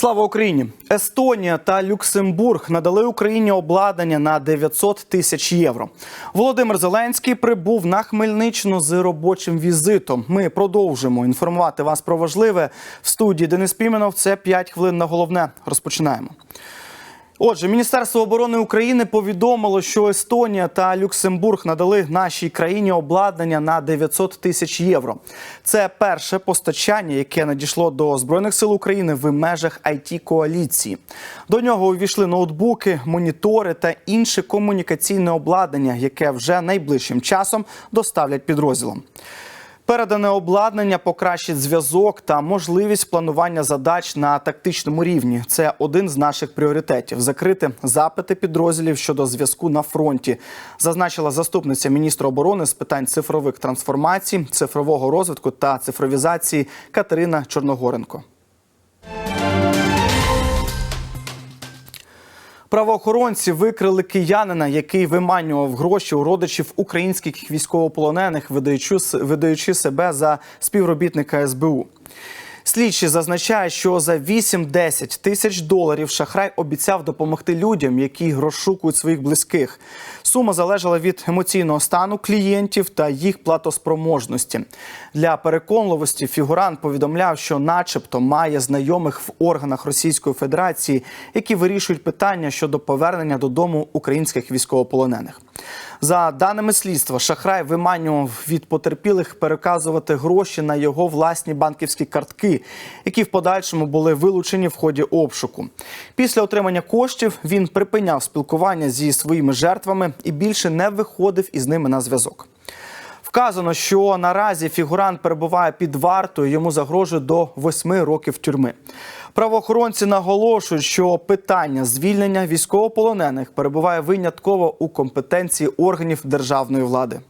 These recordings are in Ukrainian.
Слава Україні! Естонія та Люксембург надали Україні обладнання на 900 тисяч євро. Володимир Зеленський прибув на Хмельниччину з робочим візитом. Ми продовжимо інформувати вас про важливе в студії Денис Піменов. Це 5 хвилин на головне. Розпочинаємо. Отже, Міністерство оборони України повідомило, що Естонія та Люксембург надали нашій країні обладнання на 900 тисяч євро. Це перше постачання, яке надійшло до збройних сил України в межах it коаліції. До нього увійшли ноутбуки, монітори та інше комунікаційне обладнання, яке вже найближчим часом доставлять підрозділам. Передане обладнання покращить зв'язок та можливість планування задач на тактичному рівні. Це один з наших пріоритетів закрити запити підрозділів щодо зв'язку на фронті, зазначила заступниця міністра оборони з питань цифрових трансформацій, цифрового розвитку та цифровізації Катерина Чорногоренко. Правоохоронці викрили киянина, який виманював гроші у родичів українських військовополонених, видаючи, себе за співробітника СБУ. Слідчі зазначають, що за 8-10 тисяч доларів шахрай обіцяв допомогти людям, які розшукують своїх близьких. Сума залежала від емоційного стану клієнтів та їх платоспроможності. Для переконливості фігурант повідомляв, що, начебто, має знайомих в органах Російської Федерації, які вирішують питання щодо повернення додому українських військовополонених. За даними слідства, шахрай виманював від потерпілих переказувати гроші на його власні банківські картки, які в подальшому були вилучені в ході обшуку. Після отримання коштів він припиняв спілкування зі своїми жертвами і більше не виходив із ними на зв'язок. Вказано, що наразі фігурант перебуває під вартою, йому загрожує до восьми років тюрми. Правоохоронці наголошують, що питання звільнення військовополонених перебуває винятково у компетенції органів державної влади.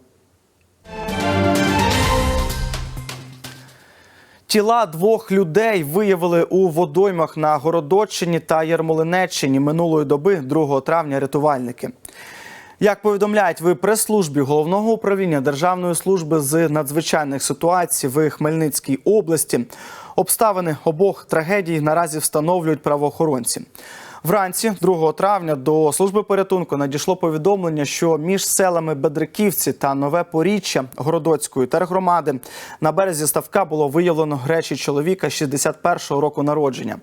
Тіла двох людей виявили у водоймах на Городоччині та Ярмолинеччині минулої доби 2 травня рятувальники. Як повідомляють в прес-службі головного управління Державної служби з надзвичайних ситуацій в Хмельницькій області, обставини обох трагедій наразі встановлюють правоохоронці. Вранці 2 травня до служби порятунку надійшло повідомлення, що між селами Бедриківці та Нове Поріччя Городоцької тергромади на березі ставка було виявлено речі чоловіка 61-го року народження.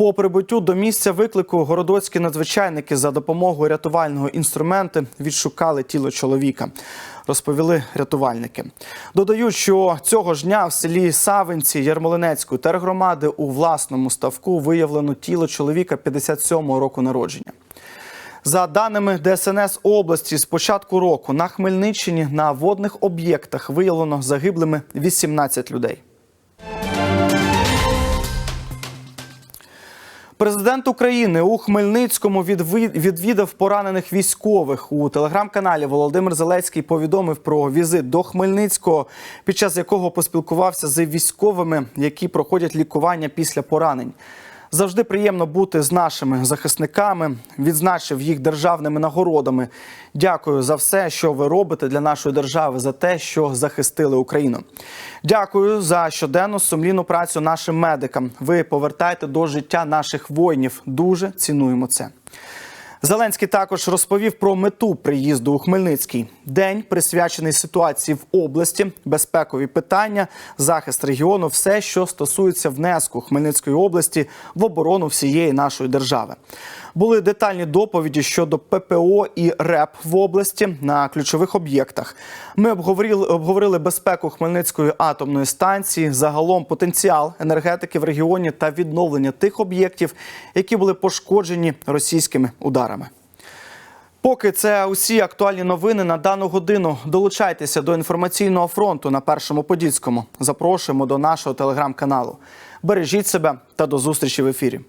По прибуттю до місця виклику городоцькі надзвичайники за допомогою рятувального інструменту відшукали тіло чоловіка. Розповіли рятувальники. Додають, що цього ж дня в селі Савинці Ярмолинецької тергромади у власному ставку виявлено тіло чоловіка 57-го року народження. За даними ДСНС області, з початку року на Хмельниччині на водних об'єктах виявлено загиблими 18 людей. Президент України у Хмельницькому відві- відвідав поранених військових. У телеграм-каналі Володимир Зеленський повідомив про візит до Хмельницького, під час якого поспілкувався з військовими, які проходять лікування після поранень. Завжди приємно бути з нашими захисниками. Відзначив їх державними нагородами. Дякую за все, що ви робите для нашої держави, за те, що захистили Україну. Дякую за щоденну сумлінну працю нашим медикам. Ви повертаєте до життя наших воїнів. Дуже цінуємо це. Зеленський також розповів про мету приїзду у Хмельницький. День присвячений ситуації в області, безпекові питання, захист регіону, все, що стосується внеску Хмельницької області в оборону всієї нашої держави. Були детальні доповіді щодо ППО і РЕП в області на ключових об'єктах. Ми обговорили, обговорили безпеку Хмельницької атомної станції, загалом потенціал енергетики в регіоні та відновлення тих об'єктів, які були пошкоджені російськими ударами. Поки це усі актуальні новини на дану годину. Долучайтеся до інформаційного фронту на першому подільському. Запрошуємо до нашого телеграм-каналу. Бережіть себе та до зустрічі в ефірі.